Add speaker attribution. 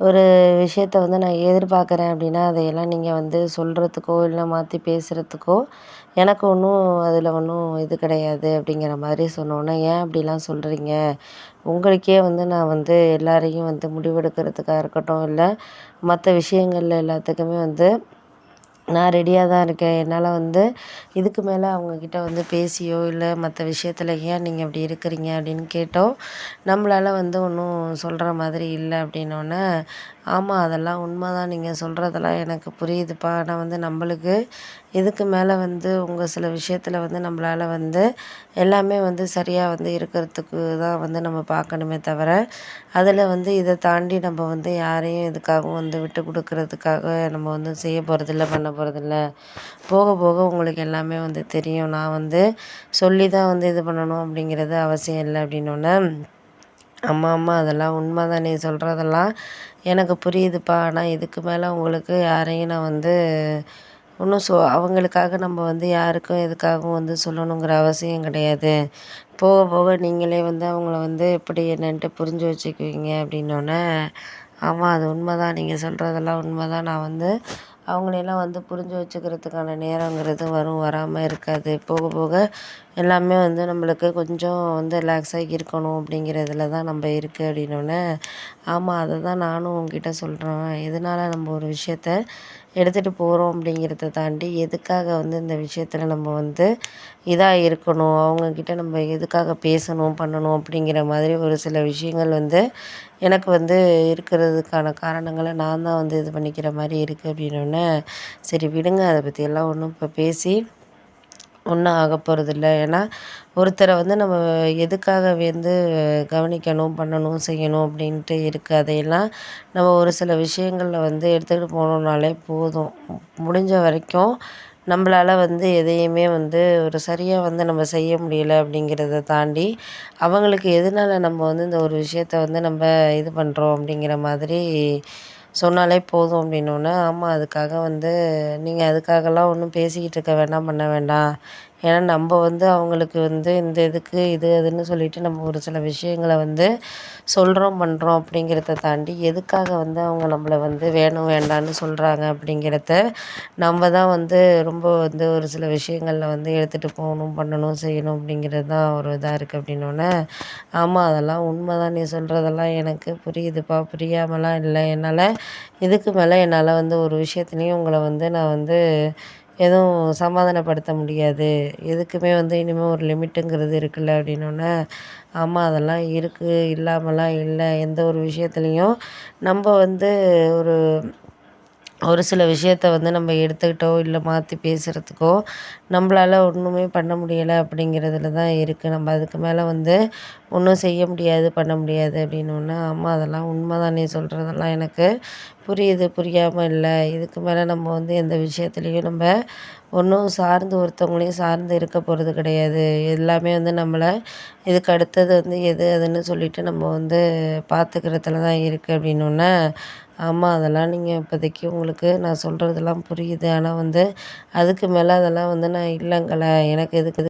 Speaker 1: ஒரு விஷயத்த வந்து நான் எதிர்பார்க்குறேன் அப்படின்னா அதையெல்லாம் நீங்கள் வந்து சொல்கிறதுக்கோ இல்லை மாற்றி பேசுகிறதுக்கோ எனக்கு ஒன்றும் அதில் ஒன்றும் இது கிடையாது அப்படிங்கிற மாதிரி சொன்னோன்னே ஏன் அப்படிலாம் சொல்கிறீங்க உங்களுக்கே வந்து நான் வந்து எல்லாரையும் வந்து முடிவெடுக்கிறதுக்காக இருக்கட்டும் இல்லை மற்ற விஷயங்கள்ல எல்லாத்துக்குமே வந்து நான் ரெடியாக தான் இருக்கேன். என்னால் வந்து இதுக்கு மேலே அவங்கக்கிட்ட வந்து பேசியோ இல்லை மற்ற விஷயத்தில் ஏன் நீங்கள் இப்படி இருக்கிறீங்க அப்படின்னு கேட்டோம். நம்மளால் வந்து ஒன்றும் சொல்கிற மாதிரி இல்லை அப்படின்னோடனே ஆமாம் அதெல்லாம் உண்மை தான் நீங்கள் சொல்கிறதெல்லாம் எனக்கு புரியுதுப்பா. ஆனால் வந்து நம்மளுக்கு இதுக்கு மேலே வந்து உங்கள் சில விஷயத்தில் வந்து நம்மளால் வந்து எல்லாமே வந்து சரியாக வந்து இருக்கிறதுக்கு தான் வந்து நம்ம பார்க்கணுமே தவிர அதில் வந்து இதை தாண்டி நம்ம வந்து யாரையும் இதுக்காகவும் வந்து விட்டு கொடுக்கறதுக்காக நம்ம வந்து செய்ய போகிறதில்ல பண்ண போகிறதில்ல போக போக உங்களுக்கு எல்லாமே வந்து தெரியும். நான் வந்து சொல்லி தான் வந்து இது பண்ணணும் அப்படிங்கிறது அவசியம் இல்லை அப்படின்னோடனே அம்மா அம்மா அதெல்லாம் உண்மை தான் நீ சொல்கிறதெல்லாம் எனக்கு புரியுதுப்பா. ஆனால் இதுக்கு மேலே உங்களுக்கு யாரையும் நான் வந்து ஒன்றும் சொ அவங்களுக்காக நம்ம வந்து யாருக்கும் எதுக்காகவும் வந்து சொல்லணுங்கிற அவசியம் கிடையாது. போக போக நீங்களே வந்து அவங்கள வந்து எப்படி என்னன்ட்டு புரிஞ்சு வச்சுக்குவீங்க அப்படின்னோடனே ஆமாம் அது உண்மை தான் நீங்கள் சொல்கிறதெல்லாம் உண்மை தான் நான் வந்து அவங்களையெல்லாம் வந்து புரிஞ்சு வச்சுக்கிறதுக்கான நேரங்கிறது வரும் வராமல் இருக்காது. போக போக எல்லாமே வந்து நம்மளுக்கு கொஞ்சம் வந்து ரிலாக்ஸாக இருக்கணும் அப்படிங்கிறதுல தான் நம்ம இருக்குது அப்படின்னோடனே ஆமாம் அதை தான் நானும் உங்ககிட்ட சொல்கிறேன் எதனால் நம்ம ஒரு விஷயத்த எடுத்துகிட்டு போகிறோம் அப்படிங்கிறத தாண்டி எதுக்காக வந்து இந்த விஷயத்தில் நம்ம வந்து இதாக இருக்கணும்? அவங்கக்கிட்ட நம்ம எதுக்காக பேசணும் பண்ணணும் அப்படிங்கிற மாதிரி ஒரு சில விஷயங்கள் வந்து எனக்கு வந்து இருக்கிறதுக்கான காரணங்களை நான் தான் வந்து இது பண்ணிக்கிற மாதிரி இருக்குது அப்படின்னோடனே சரி விடுங்க. அதை பற்றியெல்லாம் ஒன்றும் இப்போ பேசி ஒன்றும் ஆக போகிறதில்ல ஏன்னா ஒருத்தரை வந்து நம்ம எதுக்காக வந்து கவனிக்கணும் பண்ணணும் செய்யணும் அப்படின்ட்டு இருக்குது அதையெல்லாம் நம்ம ஒரு சில விஷயங்களில் வந்து எடுத்துக்கிட்டு போனோம்னாலே போதும். முடிஞ்ச வரைக்கும் நம்மளால வந்து எதையுமே வந்து ஒரு சரியாக வந்து நம்ம செய்ய முடியல அப்படிங்கிறத தாண்டி அவங்களுக்கு எதனால நம்ம வந்து இந்த ஒரு விஷயத்த வந்து நம்ம இது பண்ணுறோம் அப்படிங்கிற மாதிரி சொன்னாலே போதும் அப்படின்னோன்னே ஆமாம் அதுக்காக வந்து நீங்கள் அதுக்காகலாம் ஒன்றும் பேசிக்கிட்டு இருக்க வேண்டாம் பண்ண வேண்டாம். ஏன்னா நம்ம வந்து அவங்களுக்கு வந்து இந்த இதுக்கு இது அதுன்னு சொல்லிட்டு நம்ம ஒரு சில விஷயங்கள வந்து சொல்கிறோம் பண்ணுறோம் அப்படிங்கிறத தாண்டி எதுக்காக வந்து அவங்க நம்மள வந்து வேணும் வேண்டான்னு சொல்கிறாங்க அப்படிங்கிறத நம்ம தான் வந்து ரொம்ப வந்து ஒரு சில விஷயங்களில் வந்து எடுத்துகிட்டு போகணும் பண்ணணும் செய்யணும் அப்படிங்கிறது தான் ஒரு இதாக இருக்குது அப்படின்னோடனே ஆமாம் அதெல்லாம் உண்மை தான் நீ சொல்கிறதெல்லாம் எனக்கு புரியுதுப்பா. புரியாமலாம் இல்லை. என்னால் இதுக்கு மேலே என்னால் வந்து ஒரு விஷயத்துலையும் உங்களை வந்து நான் வந்து எதுவும் சமாதானப்படுத்த முடியாது. எதுக்குமே வந்து இனிமேல் ஒரு லிமிட்டுங்கிறது இருக்குல்ல அப்படின்னோடனே ஆமாம் அதெல்லாம் இருக்குது இல்லாமலாம் இல்லை. எந்த ஒரு விஷயத்துலையும் நம்ம வந்து ஒரு ஒரு சில விஷயத்த வந்து நம்ம எடுத்துக்கிட்டோ இல்லை மாற்றி பேசுகிறதுக்கோ நம்மளால ஒன்றுமே பண்ண முடியலை அப்படிங்கிறதுல தான் இருக்குது நம்ம அதுக்கு மேலே வந்து ஒன்றும் செய்ய முடியாது பண்ண முடியாது அப்படின்னோடனே ஆமாம் அதெல்லாம் உண்மை தான் நீ சொல்கிறதெல்லாம் எனக்கு புரியுது புரியாமல் இல்லை. இதுக்கு மேலே நம்ம வந்து எந்த விஷயத்துலையும் நம்ம ஒன்றும் சார்ந்து ஒருத்தவங்களையும் சார்ந்து இருக்க போகிறது கிடையாது. எல்லாமே வந்து நம்மளை இதுக்கு அடுத்தது வந்து எது அதுன்னு சொல்லிட்டு நம்ம வந்து பார்த்துக்கிறதுல தான் இருக்குது அப்படின்னோடனே ஆமாம் அதெல்லாம் நீங்கள் இப்போதைக்கு உங்களுக்கு நான் சொல்கிறதெல்லாம் புரியுது. ஆனால் வந்து அதுக்கு மேலே அதெல்லாம் வந்து நான் இல்லைங்களே எனக்கு எதுக்கு